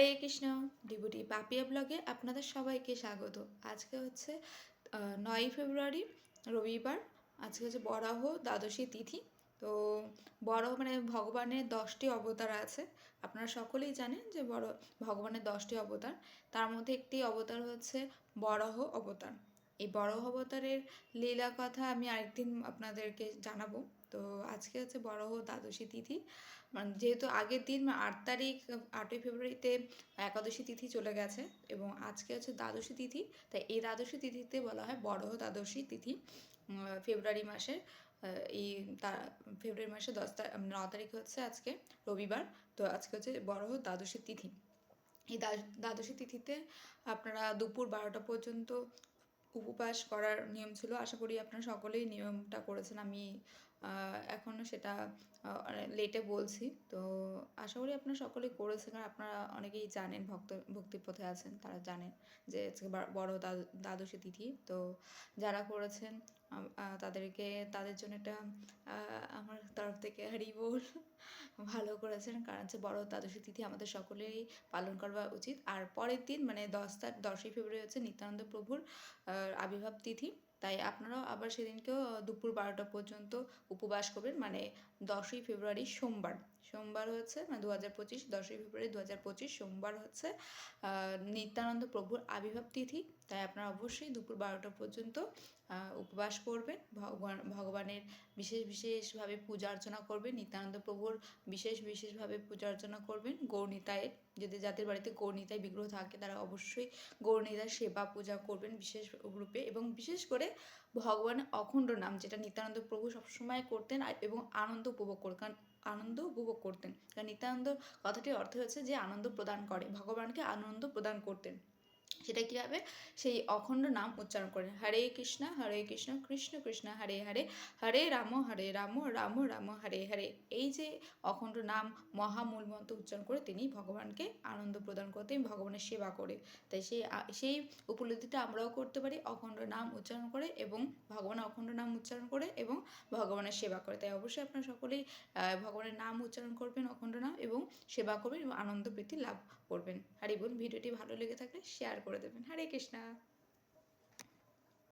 হরে কৃষ্ণ। ডিবুটি পাপিয়া ব্লগে আপনাদের সবাইকে স্বাগত। আজকে হচ্ছে নয়ই ফেব্রুয়ারি, রবিবার। আজকে হচ্ছে বরাহ দ্বাদশী তিথি। তো বড় মানে ভগবানের দশটি অবতার আছে। আপনারা সকলেই জানেন যে বড়, ভগবানের দশটি অবতার। তার মধ্যে একটি অবতার হচ্ছে বরাহ অবতার। এই বরাহ অবতারের লীলা কথা আমি আরেকদিন আপনাদেরকে জানাব। তো আজকে হচ্ছে বরাহ দ্বাদশী তিথি। মানে যেহেতু আগের দিন আট তারিখ আটই ফেব্রুয়ারিতে একাদশী তিথি চলে গেছে এবং আজকে হচ্ছে দ্বাদশী তিথি। তাই এই দ্বাদশী তিথিতে বলা হয় বড় দ্বাদশী তিথি ফেব্রুয়ারি আহ, এই তা ফেব্রুয়ারি মাসের দশ ন তারিখ হচ্ছে আজকে রবিবার। তো আজকে হচ্ছে বড় দ্বাদশী তিথি। এই দ্বা- দ্বাদশী তিথিতে আপনারা দুপুর বারোটা পর্যন্ত উপবাস করার নিয়ম ছিল। আশা করি আপনারা সকলেই নিয়মটা করেছেন। আমি এখনও সেটা লেটে বলছি। তো আশা করি আপনারা সকলেই করেছেন আর আপনারা অনেকেই জানেন ভক্ত ভক্তির পথে আছেন তারা জানেন যে বড় দ্বা- দ্বাদশী তিথি। তো যারা করেছেন তাদেরকে তাদের জন্য আহ, আমার তরফ থেকে বল। ভালো করেছেন কারণ হচ্ছে বড় দ্বাদশী তিথি আমাদের সকলেই পালন করা উচিত। আর পরের দিন মানে দশ তার দশই ফেব্রুয়ারি হচ্ছে নিত্যানন্দ প্রভুর আবির্ভাব তিথি। তাই আপনারাও আবার সেদিনকেও দুপুর বারোটা পর্যন্ত উপবাস করবেন। মানে দশই ফেব্রুয়ারি সোমবার। সোমবার হচ্ছে মানে দু হাজার পঁচিশ, দশই ফেব্রুয়ারি দু হাজার পঁচিশ সোমবার হচ্ছে নিত্যানন্দ প্রভুর আবির্ভাব তিথি। তাই আপনারা অবশ্যই দুপুর বারোটা পর্যন্ত উপবাস করবেন। ভগবান, ভগবানের বিশেষ বিশেষভাবে পূজা অর্চনা করবেন। নিত্যানন্দ প্রভুর বিশেষ বিশেষভাবে পূজা অর্চনা করবেন। গৌরনিতায়ের যদি যাদের বাড়িতে গৌরনিতায় বিগ্রহ থাকে, তারা অবশ্যই গৌরনিতার সেবা পূজা করবেন বিশেষ রূপে। এবং বিশেষ করে ভগবানের অখণ্ড নাম, যেটা নিত্যানন্দ প্রভু সবসময় করতেন এবং আনন্দ উপভোগ করতেন কারণ আনন্দ উপভোগ করতেন। কারণ নিত্যানন্দ কথাটির অর্থ হচ্ছে যে আনন্দ প্রদান করে, ভগবানকে আনন্দ প্রদান করতেন। সেটা কীভাবে? সেই অখণ্ড নাম উচ্চারণ করেন। হরে কৃষ্ণ হরে কৃষ্ণ কৃষ্ণ কৃষ্ণ, হরে হরে হরে রাম হরে রাম রাম রাম, হরে হরে। এই যে অখণ্ড নাম মহামূল মন্ত্র উচ্চারণ করে তিনি ভগবানকে আনন্দ প্রদান করতেন, ভগবানের সেবা করে। তাই সেই সেই উপলব্ধিটা আমরাও করতে পারি। অখণ্ড নাম উচ্চারণ করে এবং ভগবান অখণ্ড নাম উচ্চারণ করে এবং ভগবানের সেবা করে। তাই অবশ্যই আপনারা সকলেই ভগবানের নাম উচ্চারণ করবেন অখণ্ড নাম এবং সেবা করবেন এবং আনন্দ প্রীতি লাভ করবেন। হরি বল ভিডিওটি ভালো লেগে থাকলে শেয়ার করে দেবেন। হরে কৃষ্ণা।